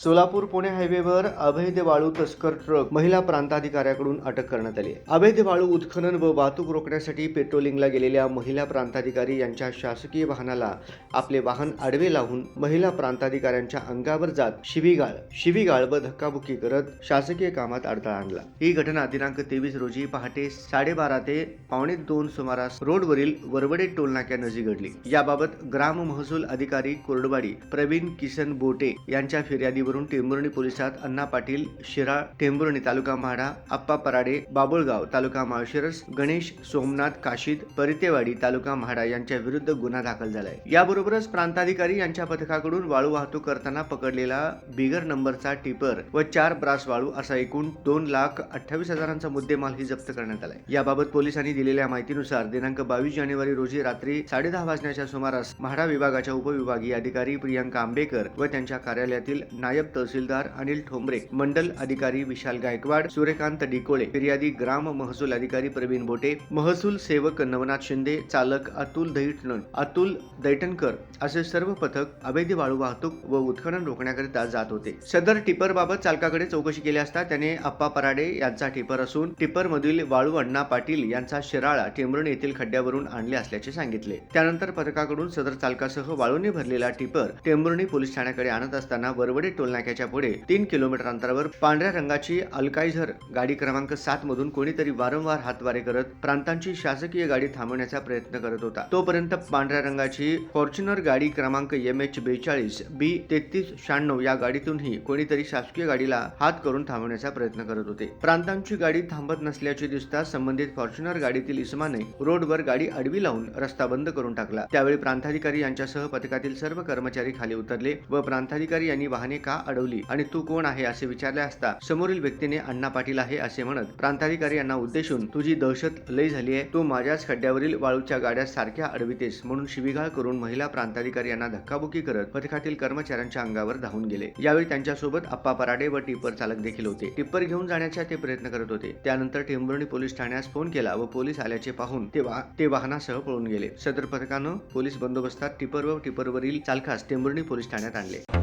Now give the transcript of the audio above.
सोलापूर पुणे हायवेवर अवैध वाळू तस्कर ट्रक महिला प्रांताधिकाऱ्याकडून अटक करण्यात आली अवैध वाळू उत्खनन व वाहतूक रोखण्यासाठी पेट्रोलिंगला गेलेल्या महिला प्रांताधिकारी यांच्या शासकीय वाहनाला आपले वाहन आडवे लावून महिला प्रांताधिकाऱ्यांच्या अंगावर जात शिवीगाळ शिवीगाळ व धक्काबुक्की करत शासकीय कामात अडथळा आणला. ही घटना दिनांक तेवीस रोजी पहाटे साडेबारा ते पावणे दोन सुमारास रोडवरील वरवडे टोलनाक्यानजीक घडली. याबाबत ग्राम महसूल अधिकारी कोरडवाडी प्रवीण किसन बोटे यांच्या फिर्यादीवर फिर्यादीवरून टेंभुर्णी पोलिसात अण्णा पाटील शिराळ टेंभुर्णी तालुका म्हाडा आप्पा पराडे बाबुळगाव तालुका माळशिरस गणेश सोमनाथ काशीद परितेवाडी तालुका म्हाडा यांच्या विरुद्ध गुन्हा दाखल झालाय. याबरोबरच प्रांताधिकारी यांच्या पथकाकडून वाळू वाहतूक करताना पकडलेला बिगर नंबरचा टिपर व चार ब्रास वाळू असा एकूण दोन लाख अठ्ठावीस हजारांचा मुद्देमाल ही जप्त करण्यात आलाय. याबाबत पोलिसांनी दिलेल्या माहितीनुसार दिनांक बावीस जानेवारी रोजी रात्री साडेदहा वाजण्याच्या सुमारास म्हाडा विभागाच्या उपविभागीय अधिकारी प्रियंका आंबेकर व त्यांच्या कार्यालयातील नायब तहसीलदार अनिल ठोंबरे मंडल अधिकारी विशाल गायकवाड सूर्यकांत डिकोळे फिर्यादी ग्राम महसूल अधिकारी प्रवीण बोटे महसूल सेवक नवनाथ शिंदे चालक अतुल दैठण अतुल दैटणकर असे सर्व पथक अवैध वाळू वाहतूक व उत्खनन रोखण्याकरिता जात होते. सदर टिपर बाबत चालकाकडे चौकशी केली असता त्याने अप्पा पराडे यांचा टिपर असून टिपर मधील वाळू अण्णा पाटील यांचा शिराळा टेमरण येथील खड्ड्यावरून आणले असल्याचे सांगितले. त्यानंतर पथकाकडून सदर चालकासह वाळूने भरलेला टिपर टेंभुर्णी पोलीस ठाण्याकडे आणत असताना वरवडे टोलनाक्याच्या पुढे तीन किलोमीटर अंतरावर पांढऱ्या रंगाची अल्काइझर गाडी क्रमांक सात मधून कोणीतरी वारंवार हातवारे करत प्रांतांची शासकीय गाडी थांबवण्याचा प्रयत्न करत होता. तोपर्यंत पांढऱ्या रंगाची फॉर्च्युनर गाडी क्रमांक एम एच बेचाळीस बी तेहतीस शहाण्णव या गाडीतूनही कोणीतरी शासकीय गाडीला हात करून थांबवण्याचा प्रयत्न करत होते. प्रांतांची गाडी थांबत नसल्याचे दिसता संबंधित फॉर्च्युनर गाडीतील इसमाने रोडवर गाडी आडवी लावून रस्ता बंद करून टाकला. त्यावेळी प्रांताधिकारी यांच्यासह पथकातील सर्व कर्मचारी खाली उतरले व प्रांताधिकारी यांनी वाहने का अडवली. आणि तू कोण आहे असे विचारले असता समोरील व्यक्तीने अण्णा पाटील आहे असे म्हणत प्रांताधिकारी यांना उद्देशून तुझी दहशत लय झाली आहे. तू माझ्याच खड्ड्यावरील वाळूच्या गाड्या सारख्या अडवितेस म्हणून शिवीगाळ करून महिला प्रांताधिकारी यांना धक्काबुक्की करत पथकातील कर्मचाऱ्यांच्या अंगावर धावून गेले. यावेळी त्यांच्यासोबत अप्पा पराडे व टिप्पर चालक देखील होते. टिप्पर घेऊन जाण्याचा ते प्रयत्न करत होते. त्यानंतर टेंभुर्णी पोलीस ठाण्यास फोन केला व पोलीस आल्याचे पाहून ते वा- ते वाहनासह पळून गेले. सदर पथकानं पोलीस बंदोबस्तात टिपर व टिपरवरील चालकास टेंभुर्णी पोलीस ठाण्यात आणले.